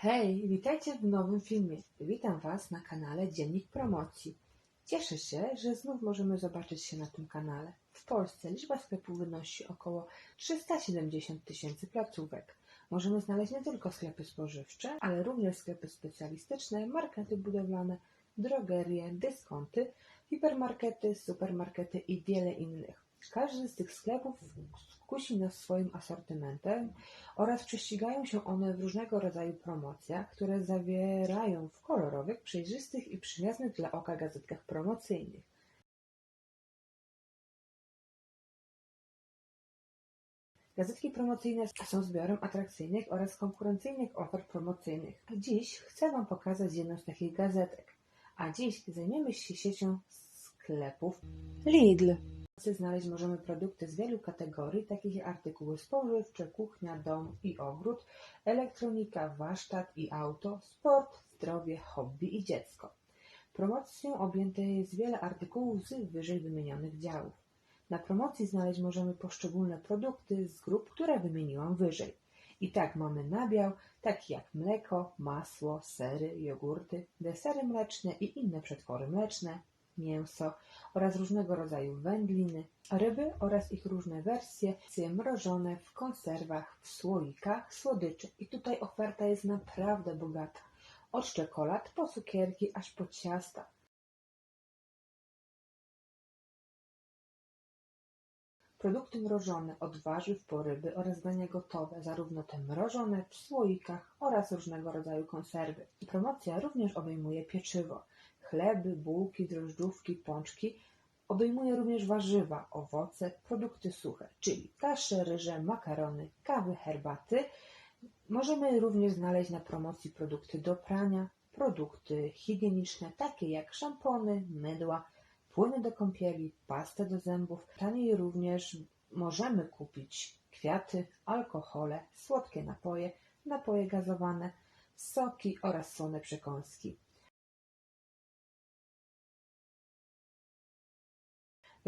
Hej, witajcie w nowym filmie. Witam Was na kanale Dziennik Promocji. Cieszę się, że znów możemy zobaczyć się na tym kanale. W Polsce liczba sklepów wynosi około 370 tysięcy placówek. Możemy znaleźć nie tylko sklepy spożywcze, ale również sklepy specjalistyczne, markety budowlane, drogerie, dyskonty, hipermarkety, supermarkety i wiele innych. Każdy z tych sklepów kusi nas swoim asortymentem oraz prześcigają się one w różnego rodzaju promocjach, które zawierają w kolorowych, przejrzystych i przyjaznych dla oka gazetkach promocyjnych. Gazetki promocyjne są zbiorem atrakcyjnych oraz konkurencyjnych ofert promocyjnych. Dziś chcę Wam pokazać jedną z takich gazetek. A dziś zajmiemy się siecią sklepów Lidl. Polsce znaleźć możemy produkty z wielu kategorii, takich jak artykuły spożywcze, kuchnia, dom i ogród, elektronika, warsztat i auto, sport, zdrowie, hobby i dziecko. Promocją objęte jest wiele artykułów z wyżej wymienionych działów. Na promocji znaleźć możemy poszczególne produkty z grup, które wymieniłam wyżej. I tak mamy nabiał, taki jak mleko, masło, sery, jogurty, desery mleczne i inne przetwory mleczne, mięso oraz różnego rodzaju wędliny, ryby oraz ich różne wersje, mrożone w konserwach, w słoikach, słodyczy. I tutaj oferta jest naprawdę bogata. Od czekolad po cukierki aż po ciasta. Produkty mrożone od warzyw po ryby oraz dania gotowe, zarówno te mrożone w słoikach oraz różnego rodzaju konserwy. Promocja również obejmuje pieczywo, chleby, bułki, drożdżówki, pączki. Obejmuje również warzywa, owoce, produkty suche, czyli kasze, ryże, makarony, kawy, herbaty. Możemy również znaleźć na promocji produkty do prania, produkty higieniczne, takie jak szampony, mydła, płyny do kąpieli, pastę do zębów. Taniej również możemy kupić kwiaty, alkohole, słodkie napoje, napoje gazowane, soki oraz słone przekąski.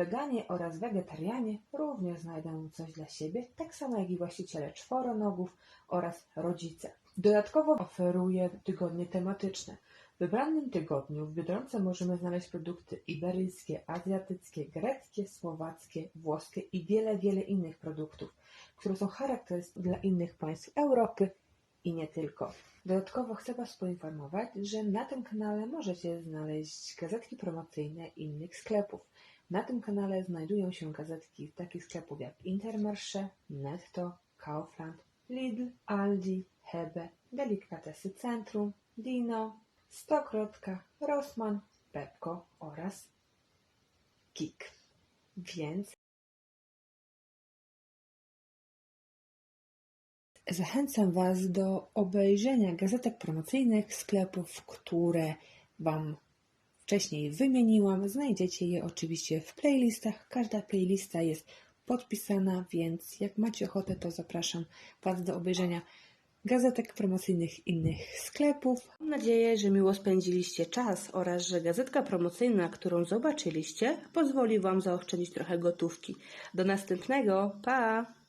Weganie oraz wegetarianie również znajdą coś dla siebie, tak samo jak i właściciele czworonogów oraz rodzice. Dodatkowo oferuje tygodnie tematyczne. W wybranym tygodniu w Biedronce możemy znaleźć produkty iberyjskie, azjatyckie, greckie, słowackie, włoskie i wiele, wiele innych produktów, które są charakterystyczne dla innych państw Europy i nie tylko. Dodatkowo chcę Was poinformować, że na tym kanale możecie znaleźć gazetki promocyjne innych sklepów. Na tym kanale znajdują się gazetki takich sklepów jak Intermarché, Netto, Kaufland, Lidl, Aldi, Hebe, Delikatesy Centrum, Dino, Stokrotka, Rossmann, Pepco oraz Kik. Więc zachęcam Was do obejrzenia gazetek promocyjnych sklepów, które Wam wcześniej wymieniłam. Znajdziecie je oczywiście w playlistach. Każda playlista jest podpisana, więc jak macie ochotę, to zapraszam Was do obejrzenia gazetek promocyjnych innych sklepów. Mam nadzieję, że miło spędziliście czas oraz że gazetka promocyjna, którą zobaczyliście, pozwoli Wam zaoszczędzić trochę gotówki. Do następnego, pa!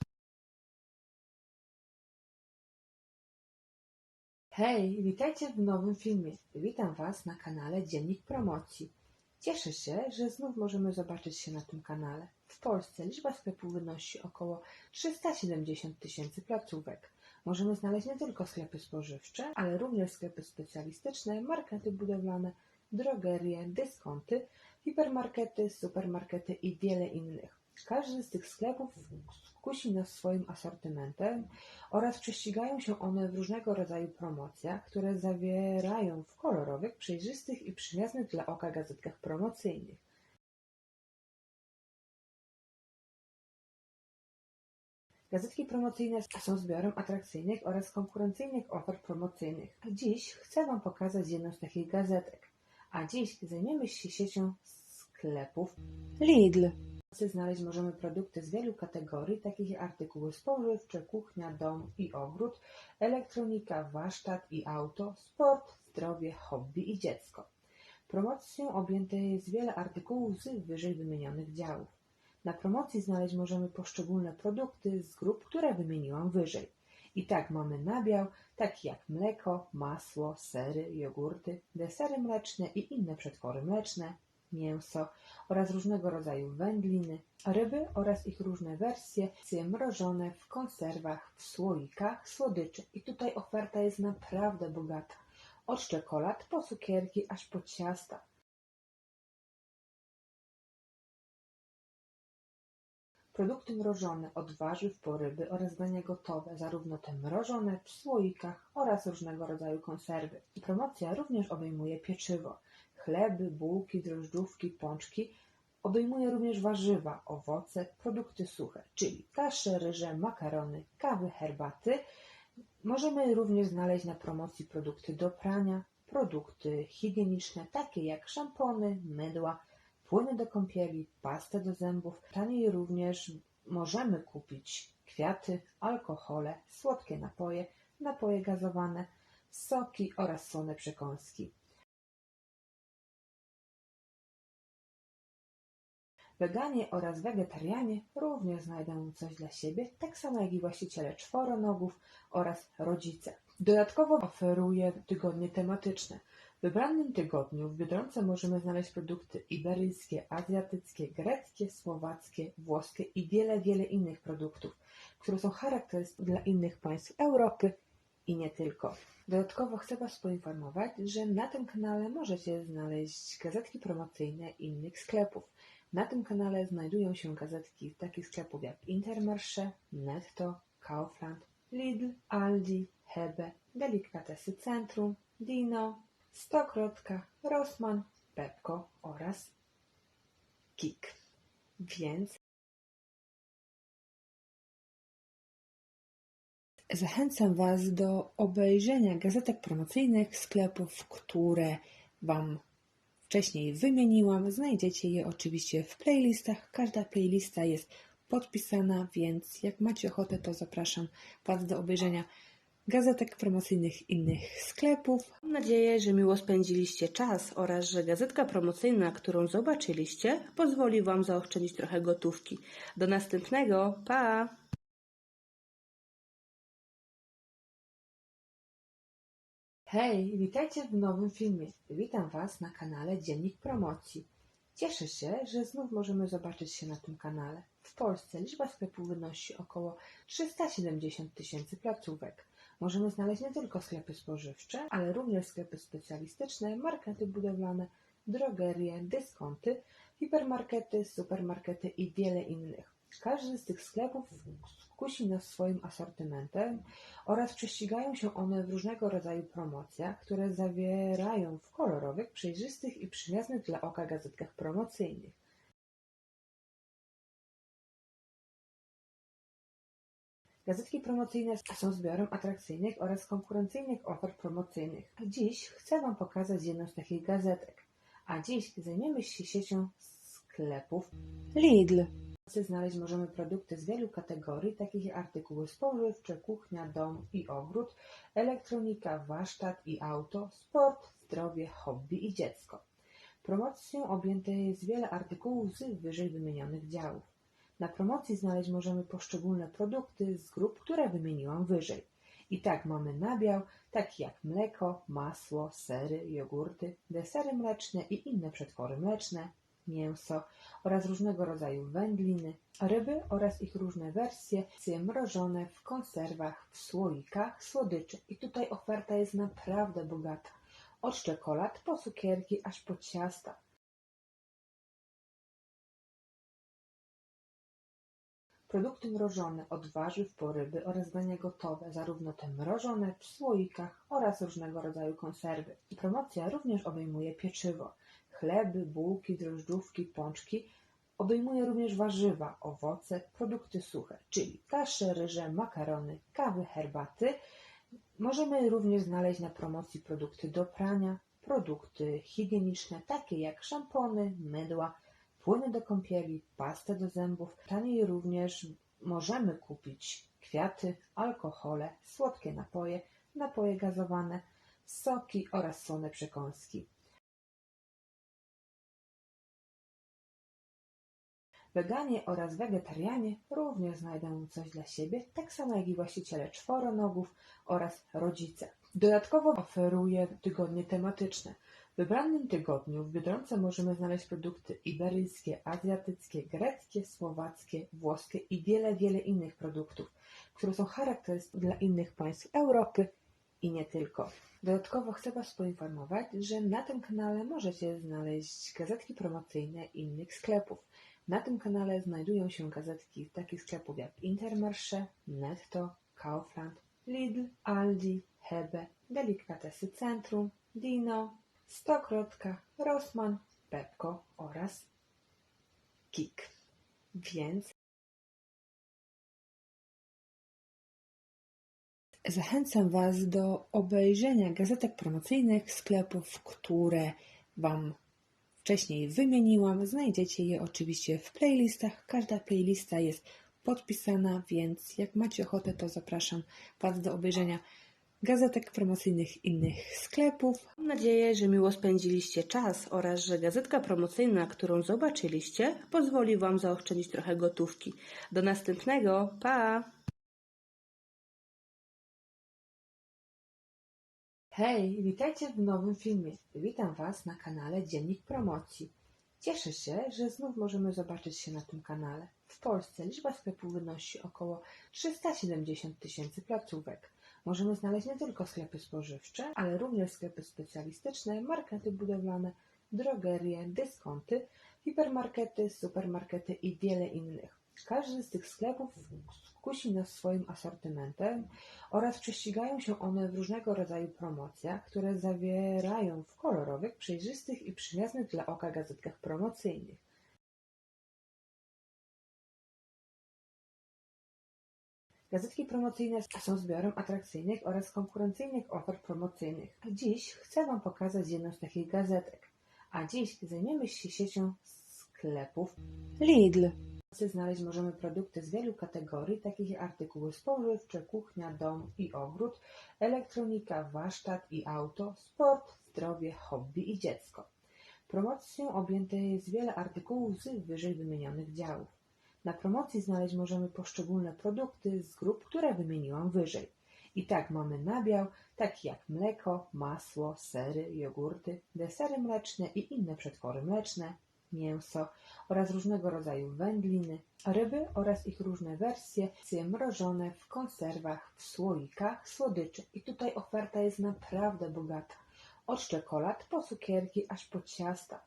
Hej, witajcie w nowym filmie. Witam Was na kanale Dziennik Promocji. Cieszę się, że znów możemy zobaczyć się na tym kanale. W Polsce liczba sklepów wynosi około 370 tysięcy placówek. Możemy znaleźć nie tylko sklepy spożywcze, ale również sklepy specjalistyczne, markety budowlane, drogerie, dyskonty, hipermarkety, supermarkety i wiele innych. Każdy z tych sklepów kusi nas swoim asortymentem oraz prześcigają się one w różnego rodzaju promocjach, które zawierają w kolorowych, przejrzystych i przyjaznych dla oka gazetkach promocyjnych. Gazetki promocyjne są zbiorem atrakcyjnych oraz konkurencyjnych ofert promocyjnych. Dziś chcę Wam pokazać jedną z takich gazetek. A dziś zajmiemy się siecią sklepów Lidl. Znaleźć możemy produkty z wielu kategorii, takich jak artykuły spożywcze, kuchnia, dom i ogród, elektronika, warsztat i auto, sport, zdrowie, hobby i dziecko. Promocją objęte jest wiele artykułów z wyżej wymienionych działów. Na promocji znaleźć możemy poszczególne produkty z grup, które wymieniłam wyżej. I tak mamy nabiał, taki jak mleko, masło, sery, jogurty, desery mleczne i inne przetwory mleczne, mięso oraz różnego rodzaju wędliny, ryby oraz ich różne wersje, mrożone w konserwach, w słoikach, słodyczy. I tutaj oferta jest naprawdę bogata. Od czekolad po cukierki aż po ciasta. Produkty mrożone od warzyw po ryby oraz dania gotowe, zarówno te mrożone w słoikach oraz różnego rodzaju konserwy. Promocja również obejmuje pieczywo, chleby, bułki, drożdżówki, pączki. Obejmuje również warzywa, owoce, produkty suche, czyli kasze, ryże, makarony, kawy, herbaty. Możemy również znaleźć na promocji produkty do prania, produkty higieniczne, takie jak szampony, mydła, płyny do kąpieli, pastę do zębów. Taniej również możemy kupić kwiaty, alkohole, słodkie napoje, napoje gazowane, soki oraz słone przekąski. Weganie oraz wegetarianie również znajdą coś dla siebie, tak samo jak i właściciele czworonogów oraz rodzice. Dodatkowo oferuje tygodnie tematyczne. W wybranym tygodniu w Biedronce możemy znaleźć produkty iberyjskie, azjatyckie, greckie, słowackie, włoskie i wiele, wiele innych produktów, które są charakterystyczne dla innych państw Europy i nie tylko. Dodatkowo chcę Was poinformować, że na tym kanale możecie znaleźć gazetki promocyjne innych sklepów. Na tym kanale znajdują się gazetki takich sklepów jak Intermarché, Netto, Kaufland, Lidl, Aldi, Hebe, Delikatesy Centrum, Dino, Stokrotka, Rossmann, Pepco oraz Kik. Więc zachęcam Was do obejrzenia gazetek promocyjnych sklepów, które Wam wcześniej wymieniłam. Znajdziecie je oczywiście w playlistach. Każda playlista jest podpisana, więc jak macie ochotę, to zapraszam Was do obejrzenia gazetek promocyjnych innych sklepów. Mam nadzieję, że miło spędziliście czas oraz że gazetka promocyjna, którą zobaczyliście, pozwoli Wam zaoszczędzić trochę gotówki. Do następnego, pa! Hej, witajcie w nowym filmie. Witam Was na kanale Dziennik Promocji. Cieszę się, że znów możemy zobaczyć się na tym kanale. W Polsce liczba sklepów wynosi około 370 tysięcy placówek. Możemy znaleźć nie tylko sklepy spożywcze, ale również sklepy specjalistyczne, markety budowlane, drogerie, dyskonty, hipermarkety, supermarkety i wiele innych. Każdy z tych sklepów kusi nas swoim asortymentem oraz prześcigają się one w różnego rodzaju promocjach, które zawierają w kolorowych, przejrzystych i przyjaznych dla oka gazetkach promocyjnych. Gazetki promocyjne są zbiorem atrakcyjnych oraz konkurencyjnych ofert promocyjnych. Dziś chcę Wam pokazać jedną z takich gazetek. A dziś zajmiemy się siecią sklepów Lidl. Znaleźć możemy produkty z wielu kategorii, takich jak artykuły spożywcze, kuchnia, dom i ogród, elektronika, warsztat i auto, sport, zdrowie, hobby i dziecko. Promocją objęte jest wiele artykułów z wyżej wymienionych działów. Na promocji znaleźć możemy poszczególne produkty z grup, które wymieniłam wyżej. I tak mamy nabiał, taki jak mleko, masło, sery, jogurty, desery mleczne i inne przetwory mleczne, mięso oraz różnego rodzaju wędliny, ryby oraz ich różne wersje, mrożone w konserwach, w słoikach, słodyczy. I tutaj oferta jest naprawdę bogata. Od czekolad po cukierki aż po ciasta. Produkty mrożone od warzyw po ryby oraz dania gotowe, zarówno te mrożone w słoikach oraz różnego rodzaju konserwy. Promocja również obejmuje pieczywo, chleby, bułki, drożdżówki, pączki. Obejmuje również warzywa, owoce, produkty suche, czyli kasze, ryże, makarony, kawy, herbaty. Możemy również znaleźć na promocji produkty do prania, produkty higieniczne, takie jak szampony, mydła, płyny do kąpieli, pastę do zębów. Taniej również możemy kupić kwiaty, alkohole, słodkie napoje, napoje gazowane, soki oraz słone przekąski. Weganie oraz wegetarianie również znajdą coś dla siebie, tak samo jak i właściciele czworonogów oraz rodzice. Dodatkowo oferuje tygodnie tematyczne. W wybranym tygodniu w Biedronce możemy znaleźć produkty iberyjskie, azjatyckie, greckie, słowackie, włoskie i wiele, wiele innych produktów, które są charakterystyczne dla innych państw Europy i nie tylko. Dodatkowo chcę Was poinformować, że na tym kanale możecie znaleźć gazetki promocyjne innych sklepów. Na tym kanale znajdują się gazetki takich sklepów jak Intermarché, Netto, Kaufland, Lidl, Aldi, Hebe, Delikatesy Centrum, Dino, Stokrotka, Rossmann, Pepko oraz Kik. Więc Zachęcam Was do obejrzenia gazetek promocyjnych sklepów, które Wam wcześniej wymieniłam. Znajdziecie je oczywiście w playlistach. Każda playlista jest podpisana, więc jak macie ochotę, to zapraszam Was do obejrzenia gazetek promocyjnych innych sklepów. Mam nadzieję, że miło spędziliście czas oraz że gazetka promocyjna, którą zobaczyliście, pozwoli Wam zaoszczędzić trochę gotówki. Do następnego, pa! Hej, witajcie w nowym filmie. Witam Was na kanale Dziennik Promocji. Cieszę się, że znów możemy zobaczyć się na tym kanale. W Polsce liczba sklepów wynosi około 370 tysięcy placówek. Możemy znaleźć nie tylko sklepy spożywcze, ale również sklepy specjalistyczne, markety budowlane, drogerie, dyskonty, hipermarkety, supermarkety i wiele innych. Każdy z tych sklepów kusi nas swoim asortymentem oraz prześcigają się one w różnego rodzaju promocjach, które zawierają w kolorowych, przejrzystych i przyjaznych dla oka gazetkach promocyjnych. Gazetki promocyjne są zbiorem atrakcyjnych oraz konkurencyjnych ofert promocyjnych. Dziś chcę Wam pokazać jedną z takich gazetek. A dziś zajmiemy się siecią sklepów Lidl. Znaleźć możemy produkty z wielu kategorii, takich jak artykuły spożywcze, kuchnia, dom i ogród, elektronika, warsztat i auto, sport, zdrowie, hobby i dziecko. Promocją objęte jest wiele artykułów z wyżej wymienionych działów. Na promocji znaleźć możemy poszczególne produkty z grup, które wymieniłam wyżej. I tak mamy nabiał, taki jak mleko, masło, sery, jogurty, desery mleczne i inne przetwory mleczne, mięso oraz różnego rodzaju wędliny, ryby oraz ich różne wersje, mrożone w konserwach, w słoikach, słodyczy. I tutaj oferta jest naprawdę bogata. Od czekolad po cukierki aż po ciasta.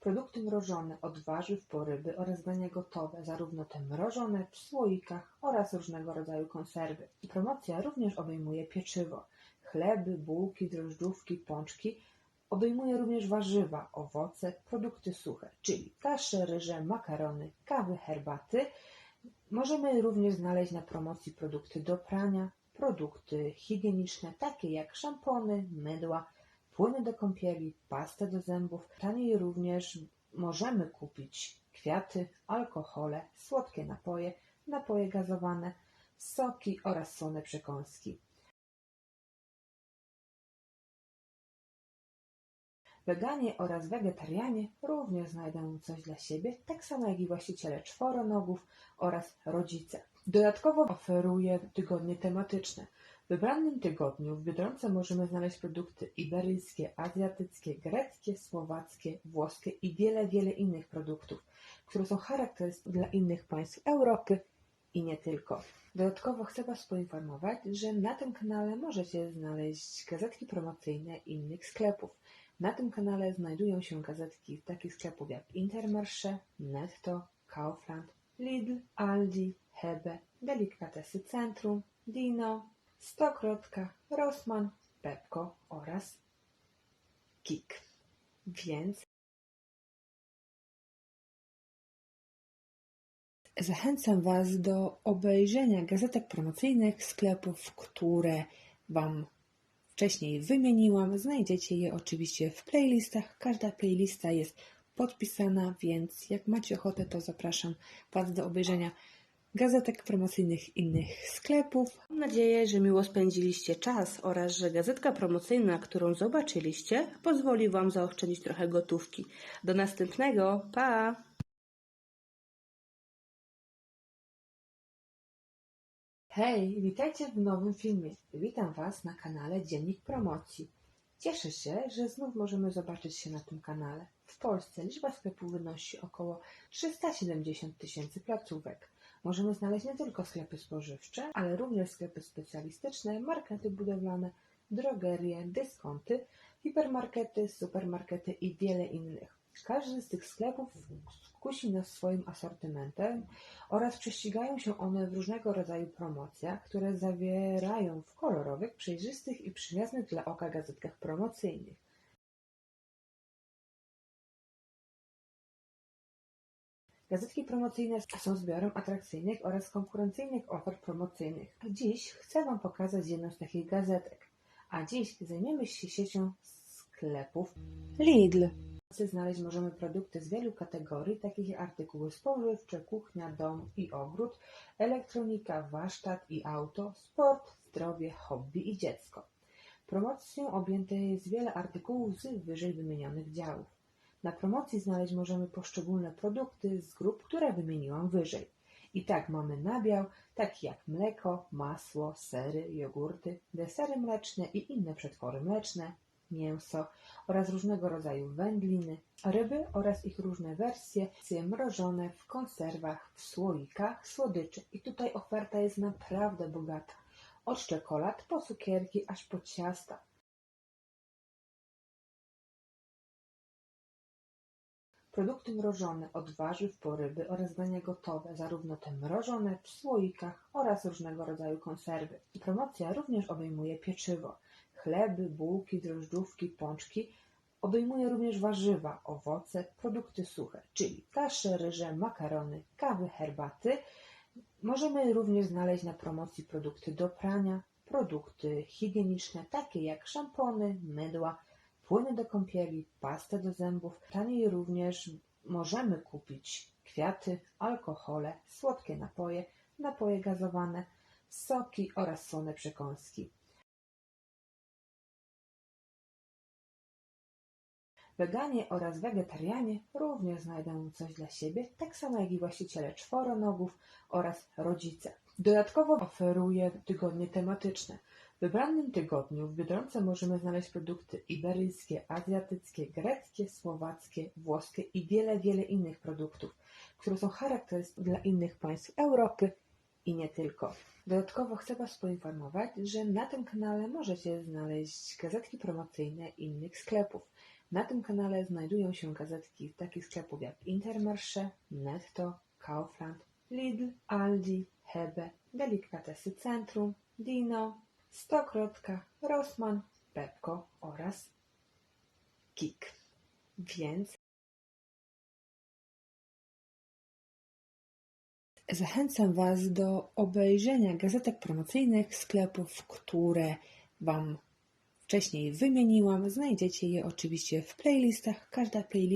Produkty mrożone od warzyw po ryby oraz dania gotowe, zarówno te mrożone w słoikach oraz różnego rodzaju konserwy. Promocja również obejmuje pieczywo, chleby, bułki, drożdżówki, pączki. Obejmuje również warzywa, owoce, produkty suche, czyli kasze, ryże, makarony, kawy, herbaty. Możemy również znaleźć na promocji produkty do prania, produkty higieniczne, takie jak szampony, mydła, płyny do kąpieli, pastę do zębów. Taniej również możemy kupić kwiaty, alkohole, słodkie napoje, napoje gazowane, soki oraz słone przekąski. Weganie oraz wegetarianie również znajdą coś dla siebie, tak samo jak i właściciele czworonogów oraz rodzice. Dodatkowo oferuje tygodnie tematyczne. W wybranym tygodniu w Biedronce możemy znaleźć produkty iberyjskie, azjatyckie, greckie, słowackie, włoskie i wiele, wiele innych produktów, które są charakterystyczne dla innych państw Europy i nie tylko. Dodatkowo chcę Was poinformować, że na tym kanale możecie znaleźć gazetki promocyjne innych sklepów. Na tym kanale znajdują się gazetki takich sklepów jak Intermarché, Netto, Kaufland, Lidl, Aldi, Hebe, Delikatesy Centrum, Dino, Stokrotka, Rossmann, Pepko oraz Kik. Więc zachęcam Was do obejrzenia gazetek promocyjnych sklepów, które Wam wcześniej wymieniłam. Znajdziecie je oczywiście w playlistach. Każda playlista jest podpisana, więc jak macie ochotę, to zapraszam Was do obejrzenia gazetek promocyjnych innych sklepów. Mam nadzieję, że miło spędziliście czas oraz że gazetka promocyjna, którą zobaczyliście, pozwoli Wam zaoszczędzić trochę gotówki. Do następnego, pa! Hej, witajcie w nowym filmie. Witam Was na kanale Dziennik Promocji. Cieszę się, że znów możemy zobaczyć się na tym kanale. W Polsce liczba sklepów wynosi około 370 tysięcy placówek. Możemy znaleźć nie tylko sklepy spożywcze, ale również sklepy specjalistyczne, markety budowlane, drogerie, dyskonty, hipermarkety, supermarkety i wiele innych. Każdy z tych sklepów kusi nas swoim asortymentem oraz prześcigają się one w różnego rodzaju promocjach, które zawierają w kolorowych, przejrzystych i przyjaznych dla oka gazetkach promocyjnych. Gazetki promocyjne są zbiorem atrakcyjnych oraz konkurencyjnych ofert promocyjnych. Dziś chcę Wam pokazać jedną z takich gazetek. A dziś zajmiemy się siecią sklepów Lidl. Znaleźć możemy produkty z wielu kategorii, takich jak artykuły spożywcze, kuchnia, dom i ogród, elektronika, warsztat i auto, sport, zdrowie, hobby i dziecko. Promocją objęte jest wiele artykułów z wyżej wymienionych działów. Na promocji znaleźć możemy poszczególne produkty z grup, które wymieniłam wyżej. I tak mamy nabiał, taki jak mleko, masło, sery, jogurty, desery mleczne i inne przetwory mleczne, mięso oraz różnego rodzaju wędliny, ryby oraz ich różne wersje, mrożone w konserwach, w słoikach, słodyczy. I tutaj oferta jest naprawdę bogata. Od czekolad po cukierki aż po ciasta. Produkty mrożone od warzyw po ryby oraz dania gotowe, zarówno te mrożone w słoikach oraz różnego rodzaju konserwy. Promocja również obejmuje pieczywo, chleby, bułki, drożdżówki, pączki. Obejmuje również warzywa, owoce, produkty suche, czyli kasze, ryże, makarony, kawy, herbaty. Możemy również znaleźć na promocji produkty do prania, produkty higieniczne, takie jak szampony, mydła, płyny do kąpieli, pastę do zębów. Taniej również możemy kupić kwiaty, alkohole, słodkie napoje, napoje gazowane, soki oraz słone przekąski. Weganie oraz wegetarianie również znajdą coś dla siebie, tak samo jak i właściciele czworonogów oraz rodzice. Dodatkowo oferuje tygodnie tematyczne. W wybranym tygodniu w Biedronce możemy znaleźć produkty iberyjskie, azjatyckie, greckie, słowackie, włoskie i wiele, wiele innych produktów, które są charakterystyczne dla innych państw Europy i nie tylko. Dodatkowo chcę Was poinformować, że na tym kanale możecie znaleźć gazetki promocyjne innych sklepów. Na tym kanale znajdują się gazetki takich sklepów jak Intermarché, Netto, Kaufland, Lidl, Aldi, Hebe, Delikatesy Centrum, Dino, Stokrotka, Rossmann, Pepco oraz Kik. Więc zachęcam Was do obejrzenia gazetek promocyjnych sklepów, które Wam wcześniej wymieniłam. Znajdziecie je oczywiście w playlistach. Każda playlist